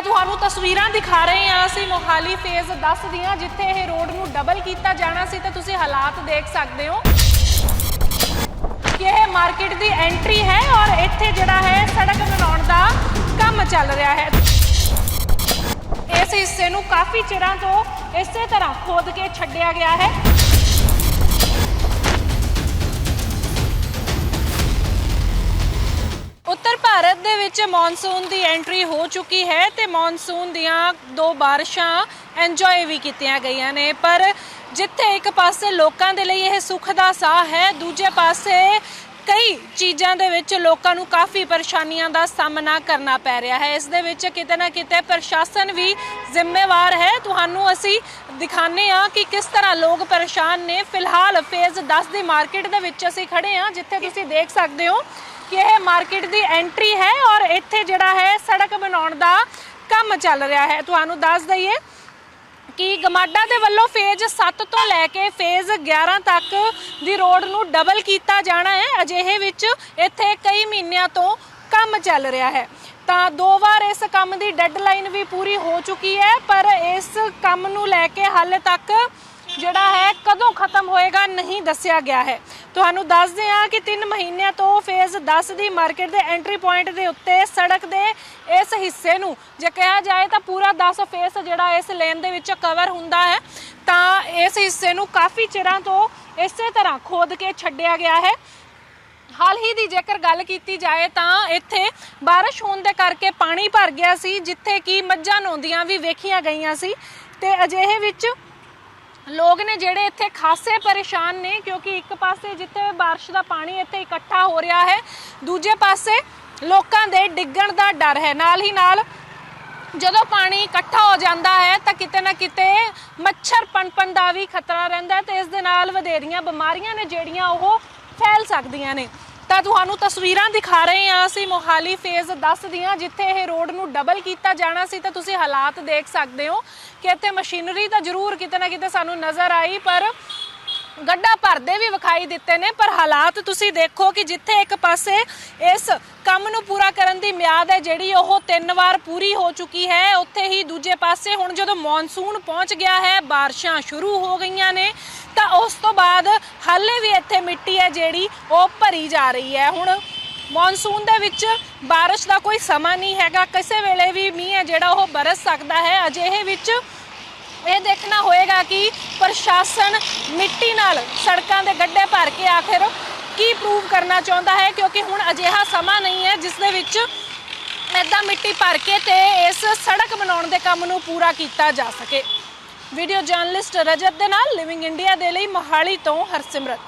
ਤਾਂ ਤੁਹਾਨੂੰ ਤਸਵੀਰਾਂ ਦਿਖਾ ਰਹੇ ਹਾਂ। ਅਸੀਂ ਮੋਹਾਲੀ ਫੇਜ਼ 10 ਦੀਆਂ, ਜਿੱਥੇ ਇਹ ਰੋਡ ਨੂੰ ਡਬਲ ਕੀਤਾ ਜਾਣਾ ਸੀ, ਤਾਂ ਤੁਸੀਂ ਹਾਲਾਤ ਦੇਖ ਸਕਦੇ ਹੋ ਕਿ ਇਹ ਮਾਰਕੀਟ ਦੀ ਐਂਟਰੀ ਹੈ ਔਰ ਇੱਥੇ ਜਿਹੜਾ ਹੈ, ਸੜਕ ਬਣਾਉਣ ਦਾ ਕੰਮ ਚੱਲ ਰਿਹਾ ਹੈ। ਇਸ ਹਿੱਸੇ ਨੂੰ ਕਾਫੀ ਚਿਰਾਂ ਤੋਂ ਇਸੇ ਤਰ੍ਹਾਂ ਖੋਦ ਕੇ ਛੱਡਿਆ ਗਿਆ ਹੈ। ਉੱਤਰ ਦੇ ਵਿੱਚ ਮੌਨਸੂਨ ਦੀ ਐਂਟਰੀ ਹੋ ਚੁੱਕੀ ਹੈ ਤੇ ਮੌਨਸੂਨ ਦੀਆਂ ਦੋ ਬਾਰਿਸ਼ਾਂ ਐਂਜੋਏ ਵੀ ਕੀਤੀਆਂ ਗਈਆਂ ਨੇ। ਪਰ ਜਿੱਥੇ ਇੱਕ ਪਾਸੇ ਲੋਕਾਂ ਦੇ ਲਈ ਇਹ ਸੁੱਖ ਦਾ ਸਾਹ ਹੈ, ਦੂਜੇ ਪਾਸੇ ਕਈ ਚੀਜ਼ਾਂ ਦੇ ਵਿੱਚ ਲੋਕਾਂ ਨੂੰ ਕਾਫੀ ਪਰੇਸ਼ਾਨੀਆਂ ਦਾ ਸਾਹਮਣਾ ਕਰਨਾ ਪੈ ਰਿਹਾ ਹੈ। ਇਸ ਦੇ ਵਿੱਚ ਕਿਤੇ ਨਾ ਕਿਤੇ ਪ੍ਰਸ਼ਾਸਨ ਵੀ ਜ਼ਿੰਮੇਵਾਰ ਹੈ। ਤੁਹਾਨੂੰ ਅਸੀਂ ਦਿਖਾਣੇ ਆ ਕਿ ਕਿਸ ਤਰ੍ਹਾਂ ਲੋਕ ਪਰੇਸ਼ਾਨ ਨੇ। ਫਿਲਹਾਲ ਫੇਜ਼ 10 ਦੀ ਮਾਰਕੀਟ ਦੇ ਵਿੱਚ ਅਸੀਂ ਖੜੇ ਆ ਜਿੱਥੇ ਤੁਸੀਂ ਦੇਖ ਸਕਦੇ ਹੋ ਕਿ ਇਹ ਮਾਰਕੀਟ ਦੀ ਐਂਟਰੀ ਹੈ ਔਰ ਇੱਥੇ ਜਿਹੜਾ ਹੈ ਸੜਕ ਬਣਾਉਣ ਦਾ ਕੰਮ ਚੱਲ ਰਿਹਾ ਹੈ। ਤੁਹਾਨੂੰ ਦੱਸ ਦਈਏ ਕਿ ਗਮਾਡਾ ਦੇ ਵੱਲੋਂ ਫੇਜ਼ 7 ਤੋਂ ਲੈ ਕੇ ਫੇਜ਼ 11 ਤੱਕ ਦੀ ਰੋਡ ਨੂੰ ਡਬਲ ਕੀਤਾ ਜਾਣਾ ਹੈ। ਅਜਿਹੇ ਵਿੱਚ ਇੱਥੇ ਕਈ ਮਹੀਨਿਆਂ ਤੋਂ ਕੰਮ ਚੱਲ ਰਿਹਾ ਹੈ। ਤਾਂ ਦੋ ਵਾਰ ਇਸ ਕੰਮ ਦੀ ਡੈਡਲਾਈਨ ਵੀ ਪੂਰੀ ਹੋ ਚੁੱਕੀ ਹੈ, ਪਰ ਇਸ ਕੰਮ ਨੂੰ ਲੈ ਕੇ ਹਾਲੇ ਤੱਕ ਜਿਹੜਾ ਹੈ ਕਦੋਂ ਖਤਮ ਹੋਏਗਾ ਨਹੀਂ ਦੱਸਿਆ ਗਿਆ ਹੈ। ਤੁਹਾਨੂੰ ਦੱਸਦੇ ਹਾਂ ਕਿ 3 ਮਹੀਨਿਆਂ ਤੋਂ ਫੇਜ਼ 10 ਦੀ ਮਾਰਕੀਟ ਦੇ ਐਂਟਰੀ ਪੁਆਇੰਟ ਦੇ ਉੱਤੇ ਸੜਕ ਦੇ ਇਸ ਹਿੱਸੇ ਨੂੰ ਜੇ ਕਿਹਾ ਜਾਏ ਤਾਂ ਪੂਰਾ 10 ਫੇਸ ਜਿਹੜਾ ਇਸ ਲੇਨ ਦੇ ਵਿੱਚ ਕਵਰ ਹੁੰਦਾ ਹੈ, ਤਾਂ ਇਸ ਹਿੱਸੇ ਨੂੰ ਕਾਫੀ ਚਿਰਾਂ ਤੋਂ ਇਸੇ ਤਰ੍ਹਾਂ ਖੋਦ ਕੇ ਛੱਡਿਆ ਗਿਆ ਹੈ। ਹਾਲ ਹੀ ਦੀ ਜੇਕਰ ਗੱਲ ਕੀਤੀ ਜਾਏ ਤਾਂ ਇੱਥੇ ਬਾਰਿਸ਼ ਹੋਣ ਦੇ ਕਰਕੇ ਪਾਣੀ ਭਰ ਗਿਆ ਸੀ, ਜਿੱਥੇ ਕਿ ਮੱਝਾਂ ਨੋਂਦੀਆਂ ਵੀ ਵੇਖੀਆਂ ਗਈਆਂ ਸੀ, ਤੇ ਅਜਿਹੇ ਵਿੱਚ ਲੋਕ ਨੇ ਜਿਹੜੇ ਇੱਥੇ ਖਾਸੇ ਪਰੇਸ਼ਾਨ ਨੇ ਕਿਉਂਕਿ ਇੱਕ ਪਾਸੇ ਜਿੱਥੇ ਬਾਰਿਸ਼ ਦਾ ਪਾਣੀ ਇੱਥੇ ਇਕੱਠਾ ਹੋ ਰਿਹਾ ਹੈ, ਦੂਜੇ ਪਾਸੇ ਲੋਕਾਂ ਦੇ ਡਿੱਗਣ ਦਾ ਡਰ ਹੈ। ਨਾਲ ਹੀ ਨਾਲ ਜਦੋਂ ਪਾਣੀ ਇਕੱਠਾ ਹੋ ਜਾਂਦਾ ਹੈ ਤਾਂ ਕਿਤੇ ਨਾ ਕਿਤੇ ਮੱਛਰ ਪਨਪਨ ਦਾ ਵੀ ਖਤਰਾ ਰਹਿੰਦਾ ਤੇ ਇਸ ਦੇ ਨਾਲ ਵਧੇਰੀਆਂ ਬਿਮਾਰੀਆਂ ਨੇ ਜਿਹੜੀਆਂ ਉਹ ਫੈਲ ਸਕਦੀਆਂ ਨੇ। ਤਾਂ ਤੁਹਾਨੂੰ ਤਸਵੀਰਾਂ ਦਿਖਾ ਰਹੇ ਹਾਂ। ਅਸੀਂ ਮੋਹਾਲੀ ਫੇਜ਼ 10 ਦੀਆਂ, ਜਿੱਥੇ ਇਹ ਰੋਡ ਨੂੰ ਡਬਲ ਕੀਤਾ ਜਾਣਾ ਸੀ, ਤਾਂ ਤੁਸੀਂ ਹਾਲਾਤ ਦੇਖ ਸਕਦੇ ਹੋ ਕਿ ਇੱਥੇ ਮਸ਼ੀਨਰੀ ਤਾਂ ਜ਼ਰੂਰ ਕਿਤੇ ਨਾ ਕਿਤੇ ਸਾਨੂੰ ਨਜ਼ਰ ਆਈ, ਪਰ ਗੱਡਾ ਭਰਦੇ ਵੀ ਵਿਖਾਈ ਦਿੱਤੇ ਨੇ, ਪਰ ਹਾਲਾਤ ਤੁਸੀਂ ਦੇਖੋ ਕਿ ਜਿੱਥੇ ਇੱਕ ਪਾਸੇ ਇਸ ਕੰਮ ਨੂੰ ਪੂਰਾ ਕਰਨ ਦੀ ਮਿਆਦ ਹੈ, ਜਿਹੜੀ ਉਹ ਤਿੰਨ ਵਾਰ ਪੂਰੀ ਹੋ ਚੁੱਕੀ ਹੈ, ਉੱਥੇ ਹੀ ਦੂਜੇ ਪਾਸੇ ਹੁਣ ਜਦੋਂ ਮੌਨਸੂਨ ਪਹੁੰਚ ਗਿਆ ਹੈ, ਬਾਰਿਸ਼ਾਂ ਸ਼ੁਰੂ ਹੋ ਗਈਆਂ ਨੇ, ਤਾਂ ਉਸ ਤੋਂ ਬਾਅਦ ਹਾਲੇ ਵੀ ਇੱਥੇ ਮਿੱਟੀ ਹੈ ਜਿਹੜੀ ਉਹ ਭਰੀ ਜਾ ਰਹੀ ਹੈ। ਹੁਣ ਮੌਨਸੂਨ ਦੇ ਵਿੱਚ ਬਾਰਿਸ਼ ਦਾ ਕੋਈ ਸਮਾਂ ਨਹੀਂ ਹੈਗਾ, ਕਿਸੇ ਵੇਲੇ ਵੀ ਮੀਂਹ ਹੈ ਜਿਹੜਾ ਉਹ ਬਰਸ ਸਕਦਾ ਹੈ, ਅਜਿਹੇ ਵਿੱਚ ਇਹ ਦੇਖਣਾ ਹੋਏਗਾ ਕਿ ਪ੍ਰਸ਼ਾਸਨ ਮਿੱਟੀ ਨਾਲ ਸੜਕਾਂ ਦੇ ਗੱਡੇ ਭਰ ਕੇ ਆਖਿਰ ਕੀ ਪ੍ਰੂਵ ਕਰਨਾ ਚਾਹੁੰਦਾ ਹੈ? ਕਿਉਂਕਿ ਹੁਣ ਅਜਿਹਾ ਸਮਾਂ ਨਹੀਂ ਹੈ ਜਿਸ ਦੇ ਵਿੱਚ ਐਦਾਂ ਮਿੱਟੀ ਭਰ ਕੇ ਤੇ ਇਸ ਸੜਕ ਬਣਾਉਣ ਦੇ ਕੰਮ ਨੂੰ ਪੂਰਾ ਕੀਤਾ ਜਾ ਸਕੇ। ਵੀਡੀਓ ਜਰਨਲਿਸਟ ਰਜਤ ਦੇ ਨਾਲ ਲਿਵਿੰਗ ਇੰਡੀਆ ਦੇ ਲਈ ਮੋਹਾਲੀ ਤੋਂ ਹਰਸਿਮਰਤ।